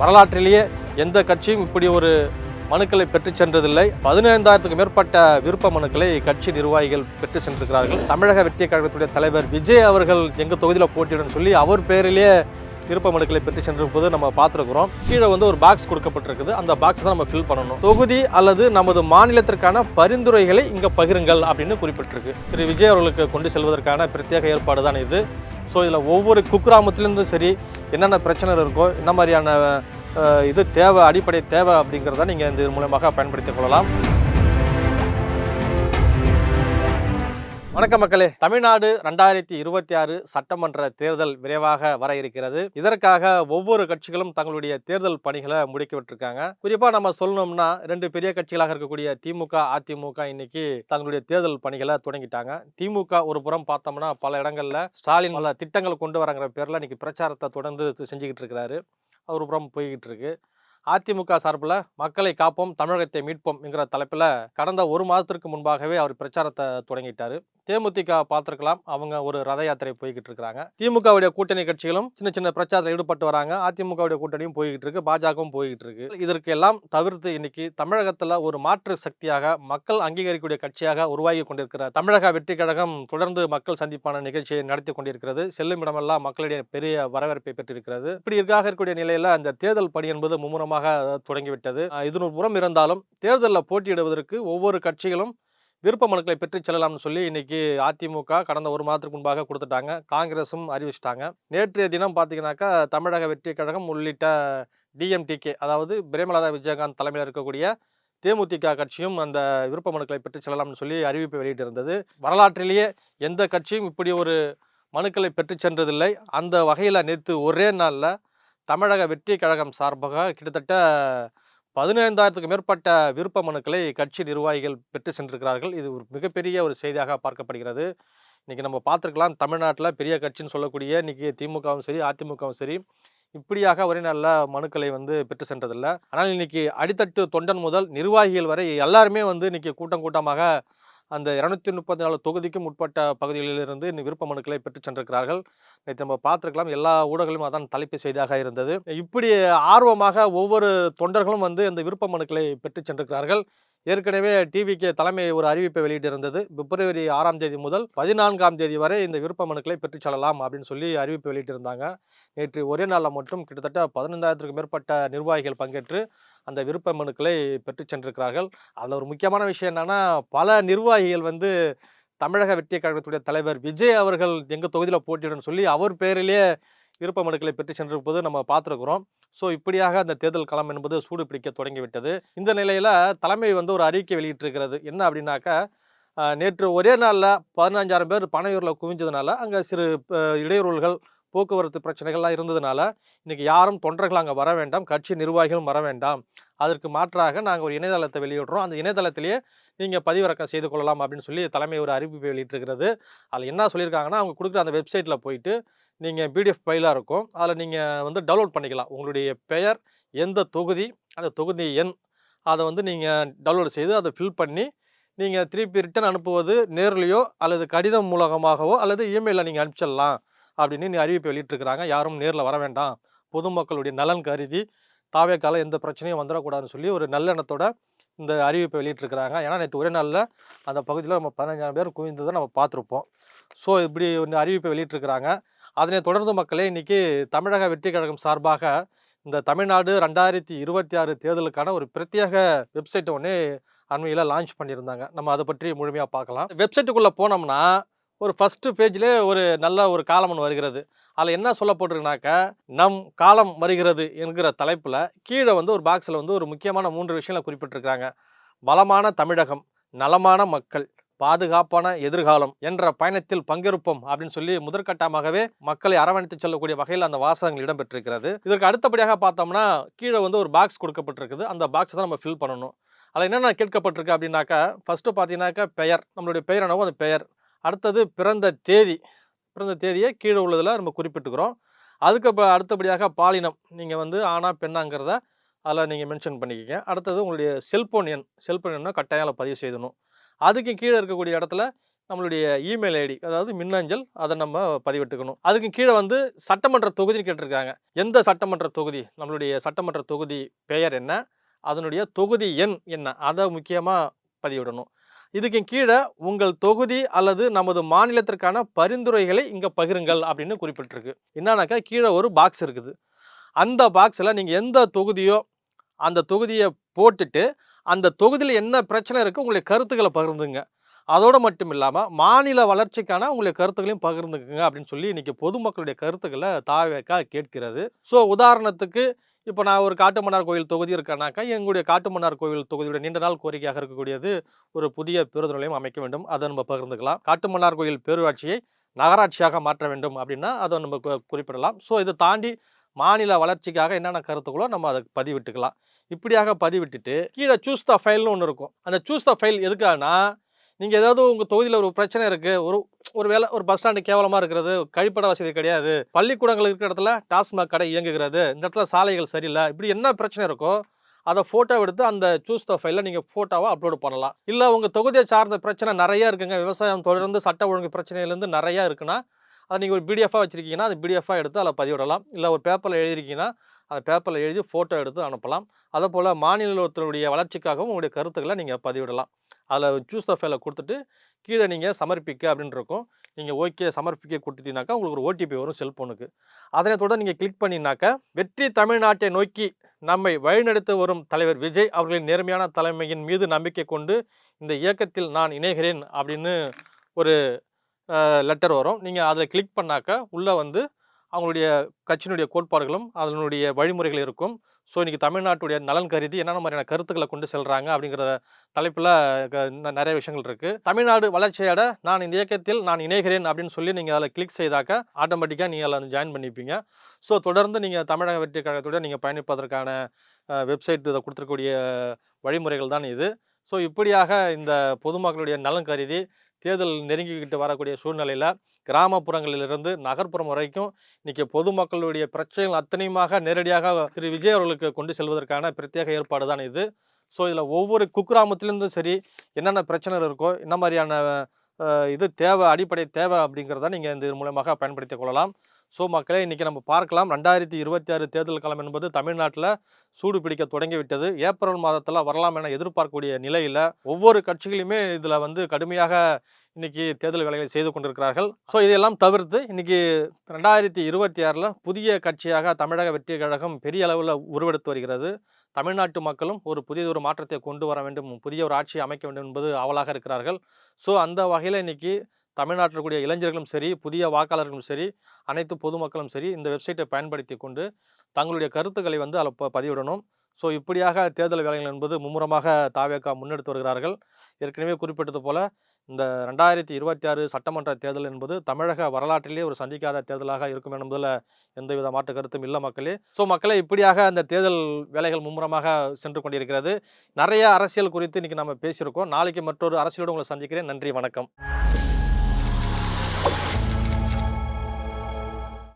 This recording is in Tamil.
வரலாற்றிலேயே எந்த கட்சியும் இப்படி ஒரு மனுக்களை பெற்று சென்றதில்லை. பதினைந்தாயிரத்துக்கு மேற்பட்ட விருப்ப மனுக்களை கட்சி நிர்வாகிகள் பெற்று சென்றிருக்கிறார்கள். தமிழக வெற்றிய கழகத்துடைய தலைவர் விஜய் அவர்கள் எங்கள் தொகுதியில் போட்டியிடும் சொல்லி அவர் பேரிலேயே விருப்ப மனுக்களை பெற்று சென்றிருப்பது நம்ம பார்த்துருக்குறோம். கீழே வந்து ஒரு பாக்ஸ் கொடுக்கப்பட்டிருக்குது. அந்த பாக்ஸ் தான் நம்ம ஃபில் பண்ணணும். தொகுதி அல்லது நமது மாநிலத்திற்கான பரிந்துரைகளை இங்கே பகிருங்கள் அப்படின்னு குறிப்பிட்டிருக்கு. திரு. விஜய் அவர்களுக்கு கொண்டு செல்வதற்கான பிரத்யேக ஏற்பாடு தான் இது. ஸோ இதில் ஒவ்வொரு குக்கிராமத்துலேருந்தும் சரி என்னென்ன பிரச்சனை இருக்கோ என்ன மாதிரியான இது தேவை அடிப்படை தேவை அப்படிங்கிறத நீங்கள் இந்த இது மூலமாக பயன்படுத்திக் கொள்ளலாம். வணக்கம் மக்களே. தமிழ்நாடு ரெண்டாயிரத்தி இருபத்தி ஆறு சட்டமன்ற தேர்தல் விரைவாக வர இருக்கிறது. இதற்காக ஒவ்வொரு கட்சிகளும் தங்களுடைய தேர்தல் பணிகளை முடுக்கி விட்டுருக்காங்க. குறிப்பா நம்ம சொல்லணும்னா ரெண்டு பெரிய கட்சிகளாக இருக்கக்கூடிய திமுக அதிமுக இன்னைக்கு தங்களுடைய தேர்தல் பணிகளை தொடங்கிட்டாங்க. திமுக ஒரு புறம் பார்த்தோம்னா பல இடங்கள்ல ஸ்டாலின் பல திட்டங்கள் கொண்டு வரங்கிற பேர்ல இன்னைக்கு பிரச்சாரத்தை தொடர்ந்து செஞ்சுக்கிட்டு இருக்கிறாரு. ஒரு புறம் போய்கிட்டு இருக்கு. அதிமுக சார்பில் மக்களை காப்போம் தமிழகத்தை மீட்போம் என்கிற தலைப்பில் கடந்த ஒரு மாதத்திற்கு முன்பாகவே அவர் பிரச்சாரத்தை தொடங்கிட்டார். தேமுதிக பார்த்துருக்கலாம். அவங்க ஒரு ரத யாத்திரை போய்கிட்டு இருக்காங்க திமுகவுடைய கூட்டணி கட்சிகளும் சின்ன சின்ன பிரச்சாரத்தில் ஈடுபட்டு வராங்க. அதிமுகவுடைய கூட்டணியும் போய்கிட்டு இருக்கு. பாஜகவும் போய்கிட்டு இருக்கு. இதற்கு எல்லாம் தவிர்த்து இன்னைக்கு தமிழகத்தில் ஒரு மாற்று சக்தியாக மக்கள் அங்கீகரிக்கக்கூடிய கட்சியாக உருவாகி கொண்டிருக்கிற தமிழக வெற்றி கழகம் தொடர்ந்து மக்கள் சந்திப்பான நிகழ்ச்சியை நடத்தி கொண்டிருக்கிறது. செல்லும் இடமெல்லாம் மக்களுடைய பெரிய வரவேற்பை பெற்றிருக்கிறது. இப்படி இருக்காக இருக்கக்கூடிய நிலையில அந்த தேர்தல் பணி என்பது மும்முரமாக தொடங்கிவிட்டது. இதனொரு புறம் இருந்தாலும் தேர்தலில் போட்டியிடுவதற்கு ஒவ்வொரு கட்சிகளும் விருப்ப மனுக்களை பெற்று செல்லலாம்னு சொல்லி இன்னைக்கு அதிமுக கடந்த ஒரு மாதத்துக்கு முன்பாக கொடுத்துட்டாங்க. காங்கிரஸும் அறிவிச்சிட்டாங்க. நேற்றைய தினம் பார்த்தீங்கன்னாக்கா தமிழக வெற்றி கழகம் உள்ளிட்ட டிஎம்டிகே அதாவது பிரேமலதா விஜயகாந்த் தலைமையில் இருக்கக்கூடிய தேமுதிக கட்சியும் அந்த விருப்ப மனுக்களை பெற்று செல்லலாம்னு சொல்லி அறிவிப்பு வெளியிட்டிருந்தது. வரலாற்றிலேயே எந்த கட்சியும் இப்படி ஒரு மனுக்களை பெற்று சென்றதில்லை. அந்த வகையில் நேற்று ஒரே நாளில் தமிழக வெற்றி கழகம் சார்பாக கிட்டத்தட்ட பதினைந்தாயிரத்துக்கு மேற்பட்ட விருப்ப மனுக்களை கட்சி நிர்வாகிகள் பெற்று சென்றிருக்கிறார்கள். இது ஒரு மிகப்பெரிய ஒரு செய்தியாக பார்க்கப்படுகிறது. இன்றைக்கி நம்ம பார்த்துருக்கலாம் தமிழ்நாட்டில் பெரிய கட்சின்னு சொல்லக்கூடிய இன்றைக்கி திமுகவும் சரி அதிமுகவும் சரி இப்படியாக ஒரே நல்ல மனுக்களை வந்து பெற்று சென்றதில்லை. ஆனால் இன்னைக்கு அடித்தட்டு தொண்டன் முதல் நிர்வாகிகள் வரை எல்லாருமே வந்து இன்றைக்கி கூட்டம் கூட்டமாக அந்த இரநூத்தி முப்பத்தி நாலு தொகுதிக்கும் உட்பட்ட பகுதிகளிலிருந்து இந்த விருப்ப மனுக்களை பெற்று சென்றிருக்கிறார்கள். நேற்று நம்ம பார்த்துருக்கலாம் எல்லா ஊடகங்களும் அதான் தலைப்பு செய்தியாக இருந்தது. இப்படி ஆர்வமாக ஒவ்வொரு தொண்டர்களும் வந்து இந்த விருப்ப மனுக்களை பெற்று சென்றிருக்கிறார்கள். ஏற்கனவே டிவிக்கு தலைமை ஒரு அறிவிப்பை வெளியிட்டிருந்தது. பிப்ரவரி ஆறாம் தேதி முதல் பதினான்காம் தேதி வரை இந்த விருப்ப மனுக்களை பெற்றுச் செல்லலாம் அப்படின்னு சொல்லி அறிவிப்பு வெளியிட்டிருந்தாங்க. நேற்று ஒரே நாளில் மட்டும் கிட்டத்தட்ட பதினைந்தாயிரத்துக்கும் மேற்பட்ட நிர்வாகிகள் பங்கேற்று அந்த விருப்ப மனுக்களை பெற்று சென்றிருக்கிறார்கள். அதில் ஒரு முக்கியமான விஷயம் என்னென்னா பல நிர்வாகிகள் வந்து தமிழக வெற்றி கழகத்துடைய தலைவர் விஜய் அவர்கள் எங்கள் தொகுதியில் போட்டியிடணும்னு சொல்லி அவர் பேரிலேயே விருப்ப மனுக்களை பெற்று சென்றிருப்பது நம்ம பார்த்துருக்குறோம். ஸோ இப்படியாக அந்த தேர்தல் களம் என்பது சூடு பிடிக்க தொடங்கிவிட்டது. இந்த நிலையில் தலைமை வந்து ஒரு அறிக்கை வெளியிட்டிருக்கிறது. என்ன அப்படின்னாக்கா நேற்று ஒரே நாளில் பதினஞ்சாயிரம் பேர் பனையூரில் குவிஞ்சதுனால அங்கே சிறு இடையூறுகள் போக்குவரத்து பிரச்சனைகள்லாம் இருந்ததுனால இன்றைக்கி யாரும் தொண்டர்கள் அங்கே வர வேண்டாம். கட்சி நிர்வாகிகளும் வர வேண்டாம். அதற்கு மாற்றாக நாங்கள் ஒரு இணையதளத்தை வெளியிடுறோம். அந்த இணையதளத்திலேயே நீங்கள் பதிவிறக்கம் செய்து கொள்ளலாம் அப்படின்னு சொல்லி தலைமை ஒரு அறிவிப்பை வெளியிட்டிருக்கிறது. அதில் என்ன சொல்லியிருக்காங்கன்னா அவங்க கொடுக்குற அந்த வெப்சைட்டில் போயிட்டு நீங்கள் பிடிஎஃப் ஃபைலாக இருக்கும். அதில் நீங்கள் வந்து டவுன்லோட் பண்ணிக்கலாம். உங்களுடைய பெயர் எந்த தொகுதி அந்த தொகுதி எண் அதை வந்து நீங்கள் டவுன்லோட் செய்து அதை ஃபில் பண்ணி நீங்கள் திருப்பி ரிட்டன் அனுப்புவது நேர்லேயோ அல்லது கடிதம் மூலமாகவோ அல்லது இமெயிலில் நீங்கள் அனுப்பிச்சிடலாம். அப்படின்னு அறிவிப்பை வெளியிட்டிருக்கிறாங்க. யாரும் நேரில் வர வேண்டாம். பொதுமக்களுடைய நலன் கருதி தாவேக்கால எந்த பிரச்சனையும் வந்துடக்கூடாதுன்னு சொல்லி ஒரு நல்லெண்ணத்தோட இந்த அறிவிப்பை வெளியிட்டிருக்கிறாங்க. ஏன்னா நேற்று ஒரே நாளில் அந்த பகுதியில் நம்ம பதினஞ்சாயிரம் பேர் குவிந்ததை நம்ம பார்த்துருப்போம். ஸோ இப்படி ஒன்று அறிவிப்பை வெளியிட்டிருக்கிறாங்க. அதனை தொடர்ந்து மக்களே இன்னைக்கு தமிழக வெற்றி கழகம் சார்பாக இந்த தமிழ்நாடு ரெண்டாயிரத்தி இருபத்தி ஆறு தேர்தலுக்கான ஒரு பிரத்யேக வெப்சைட் ஒன்று அண்மையில் லான்ச் பண்ணியிருந்தாங்க. நம்ம அதை பற்றி முழுமையாக பார்க்கலாம். வெப்சைட்டுக்குள்ளே போனோம்னா ஒரு ஃபஸ்ட்டு பேஜ்லே ஒரு நல்ல ஒரு காலம் ஒன்று வருகிறது. அதில் என்ன சொல்லப்பட்டிருக்குனாக்கா நம் காலம் வருகிறது என்கிற தலைப்பில் கீழே வந்து ஒரு பாக்ஸில் வந்து ஒரு முக்கியமான மூன்று விஷயங்களை குறிப்பிட்டிருக்கிறாங்க. வளமான தமிழகம் நலமான மக்கள் பாதுகாப்பான எதிர்காலம் என்ற பயணத்தில் பங்கேற்போம் அப்படின்னு சொல்லி முதற்கட்டமாகவே மக்களை அரவணைத்து செல்லக்கூடிய வகையில் அந்த வாசகங்கள் இடம்பெற்றிருக்கிறது. இதற்கு அடுத்தபடியாக பார்த்தோம்னா கீழே வந்து ஒரு பாக்ஸ் கொடுக்கப்பட்டிருக்குது. அந்த பாக்ஸ் தான் நம்ம ஃபில் பண்ணணும். அதில் என்னென்ன கேட்கப்பட்டிருக்கு அப்படின்னாக்கா ஃபஸ்ட்டு பார்த்தீங்கன்னாக்கா பெயர். நம்மளுடைய பெயர் என்னவோ அந்த பெயர். அடுத்தது பிறந்த தேதி. பிறந்த தேதியை கீழே உள்ளதில் நம்ம குறிப்பிட்டுக்கிறோம். அதுக்கு அடுத்தபடியாக பாலினம். நீங்கள் வந்து ஆணா பெண்ணாங்கிறத அதில் நீங்கள் மென்ஷன் பண்ணிக்கங்க. அடுத்தது உங்களுடைய செல்போன் எண். செல்போன் எண்ணை கட்டாயம் பதிவு செய்யணும் அதுக்கு கீழே இருக்கக்கூடிய இடத்துல நம்மளுடைய இமெயில் ஐடி அதாவது மின்னஞ்சல் அதை நம்ம பதிவிட்டுக்கணும். அதுக்கு கீழே வந்து சட்டமன்ற தொகுதின்னு கேட்டிருக்காங்க. எந்த சட்டமன்ற தொகுதி? நம்மளுடைய சட்டமன்ற தொகுதி பெயர் என்ன? அதனுடைய தொகுதி எண் என்ன? அதை முக்கியமாக பதிவிடணும். இதுக்கு கீழே உங்கள் தொகுதி அல்லது நமது மாநிலத்திற்கான பரிந்துரைகளை இங்கே பகிருங்கள் அப்படின்னு குறிப்பிட்டிருக்கு. என்னன்னாக்கா கீழே ஒரு பாக்ஸ் இருக்குது. அந்த பாக்ஸில் நீங்கள் எந்த தொகுதியோ அந்த தொகுதியை போட்டுட்டு அந்த தொகுதியில் என்ன பிரச்சனை இருக்குது உங்களுடைய கருத்துக்களை பகிர்ந்துங்க. அதோடு மட்டும் இல்லாமல் மாநில வளர்ச்சிக்கான உங்களுடைய கருத்துக்களையும் பகிர்ந்துக்குங்க அப்படின்னு சொல்லி இன்றைக்கி பொதுமக்களுடைய கருத்துக்களை தாவேக்கா கேட்கிறது. ஸோ உதாரணத்துக்கு இப்போ நான் ஒரு காட்டுமன்னார் கோயில் தொகுதி இருக்கேனாக்கா எங்களுடைய காட்டுமன்னார் கோயில் தொகுதியுடைய நீண்ட நாள் கோரிக்கையாக இருக்கக்கூடியது ஒரு புதிய பேருந்து நிலையம் அமைக்க வேண்டும். அதை நம்ம பகிர்ந்துக்கலாம். காட்டுமன்னார் கோயில் பேரூராட்சியை நகராட்சியாக மாற்ற வேண்டும் அப்படின்னா அதை நம்ம குறிப்பிடலாம். ஸோ இதை தாண்டி மாநில வளர்ச்சிக்காக என்னென்ன கருத்துக்களோ நம்ம அதை பதிவிட்டுக்கலாம். இப்படியாக பதிவிட்டுட்டு கீழே சூஸ் த ஃபைல்னு ஒன்று இருக்கும். அந்த சூஸ் த ஃபைல் எதுக்காகனா நீங்கள் ஏதாவது உங்கள் தொகுதியில் ஒரு பிரச்சனை இருக்குது ஒரு ஒரு வேலை ஒரு பஸ் ஸ்டாண்டு கேவலமாக இருக்கிறது கழிப்பட வசதி கிடையாது பள்ளிக்கூடங்கள் இருக்கிற இடத்துல டாஸ்மாக் கடை இயங்குகிறது இந்த இடத்துல சாலைகள் சரியில்லை இப்படி என்ன பிரச்சனை இருக்கோ அதை ஃபோட்டோ எடுத்து அந்த சூஸ் த ஃபைலில் நீங்கள் ஃபோட்டோவை அப்லோட் பண்ணலாம். இல்லை உங்கள் தொகுதியை சார்ந்த பிரச்சனை நிறையா இருக்குங்க. விவசாயம் தொடர்ந்து சட்ட ஒழுங்கு பிரச்சனையிலேருந்து நிறையா இருக்குன்னா அதை நீங்கள் ஒரு பிடிஎஃபாக வச்சுருக்கீங்கன்னா அது பிடிஎஃபாக எடுத்து அதில் பதிவிடலாம். இல்லை ஒரு பேப்பரில் எழுதிருக்கீங்கன்னா அந்த பேப்பரில் எழுதி ஃபோட்டோ எடுத்து அனுப்பலாம். அதே போல் மாநிலத்தினுடைய வளர்ச்சிக்காகவும் உங்களுடைய கருத்துக்களை நீங்கள் பதிவிடலாம். அதில் சூஸ் த ஃபைலை கொடுத்துட்டு கீழே நீங்கள் சமர்ப்பிக்க அப்படின்னு இருக்கும். நீங்கள் ஓகே சமர்ப்பிக்க கொடுத்துட்டீங்கனாக்கா உங்களுக்கு ஒரு ஓடிபி வரும் செல்ஃபோனுக்கு அதனை தொடர்ந்து நீங்கள் கிளிக் பண்ணினாக்கா வெற்றி தமிழ்நாட்டை நோக்கி நம்மை வழிநடத்த வரும் தலைவர் விஜய் அவர்களின் நேர்மையான தலைமையின் மீது நம்பிக்கை கொண்டு இந்த இயக்கத்தில் நான் இணைகிறேன் அப்படின்னு ஒரு லெட்டர் வரும். நீங்கள் அதில் கிளிக் பண்ணாக்கா உள்ளே வந்து அவங்களுடைய கட்சியினுடைய கோட்பாடுகளும் அதனுடைய வழிமுறைகள் இருக்கும். ஸோ இன்றைக்கி தமிழ்நாட்டுடைய நலன் கருதி என்னென்ன மாதிரியான கருத்துக்களை கொண்டு செல்கிறாங்க அப்படிங்கிற தலைப்பில் நிறைய விஷயங்கள் இருக்குது தமிழ்நாடு வளர்ச்சியோட நான் இந்த இயக்கத்தில் நான் இணைகிறேன் அப்படின்னு சொல்லி நீங்கள் அதில் கிளிக் செய்தாக்க ஆட்டோமேட்டிக்காக நீங்கள் அதில் ஜாயின் பண்ணிப்பீங்க. ஸோ தொடர்ந்து நீங்கள் தமிழக வெற்றி கழகத்தோட நீங்கள் பயணிப்பதற்கான வெப்சைட் இதை கொடுத்துருக்கக்கூடிய வழிமுறைகள் தான் இது. ஸோ இப்படியாக இந்த பொதுமக்களுடைய நலன் கருதி தேர்தல் நெருங்கிக்கிட்டு வரக்கூடிய சூழ்நிலையில் கிராமப்புறங்களிலிருந்து நகர்ப்புறம் வரைக்கும் இன்றைக்கி பொதுமக்களுடைய பிரச்சனைகள் அத்தனையுமாக நேரடியாக திரு. விஜய் அவர்களுக்கு கொண்டு செல்வதற்கான பிரத்யேக ஏற்பாடு தான் இது. ஸோ இதில் ஒவ்வொரு குக்கிராமத்திலேருந்தும் சரி என்னென்ன பிரச்சனைகள் இருக்கோ என்ன மாதிரியான இது தேவை அடிப்படை தேவை அப்படிங்கிறத நீங்கள் இந்த இது மூலமாக பயன்படுத்திக் கொள்ளலாம். ஸோ மக்களே இன்றைக்கி நம்ம பார்க்கலாம். ரெண்டாயிரத்தி இருபத்தி ஆறு தேர்தல் காலம் என்பது தமிழ்நாட்டில் சூடு பிடிக்க தொடங்கிவிட்டது ஏப்ரல் மாதத்தில் வரலாம் என எதிர்பார்க்கக்கூடிய நிலையில் ஒவ்வொரு கட்சிகளுமே இதில் வந்து கடுமையாக இன்னைக்கு தேர்தல் வேலைகளை செய்து கொண்டிருக்கிறார்கள். ஸோ இதையெல்லாம் தவிர்த்து இன்றைக்கி ரெண்டாயிரத்தி இருபத்தி ஆறில் புதிய கட்சியாக தமிழக வெற்றி கழகம் பெரிய அளவில் உருவெடுத்து வருகிறது. தமிழ்நாட்டு மக்களும் ஒரு புதியதொரு மாற்றத்தை கொண்டு வர வேண்டும் புதிய ஒரு ஆட்சியை அமைக்க வேண்டும் என்பது ஆவலாக இருக்கிறார்கள். ஸோ அந்த வகையில் இன்றைக்கி தமிழ்நாட்டில் கூடிய இளைஞர்களும் சரி புதிய வாக்காளர்களும் சரி அனைத்து பொதுமக்களும் சரி இந்த வெப்சைட்டை பயன்படுத்தி கொண்டு தங்களுடைய கருத்துக்களை வந்து அதில் ப- பதிவிடணும். ஸோ இப்படியாக தேர்தல் வேலைகள் என்பது மும்முரமாக தாவேக்கா முன்னெடுத்து வருகிறார்கள். ஏற்கனவே குறிப்பிட்டது போல இந்த ரெண்டாயிரத்தி இருபத்தி ஆறு சட்டமன்ற தேர்தல் என்பது தமிழக வரலாற்றிலேயே ஒரு சந்திக்காத தேர்தலாக இருக்கும் என்பதில் எந்தவித மாற்று கருத்தும் இல்லை மக்களே. ஸோ மக்களே இப்படியாக அந்த தேர்தல் வேலைகள் மும்முரமாக சென்று கொண்டிருக்கிறது. நிறைய அரசியல் குறித்து இன்னைக்கு நம்ம பேசியிருக்கோம். நாளைக்கு மற்றொரு அரசியலோடு உங்களை சந்திக்கிறேன். நன்றி வணக்கம்.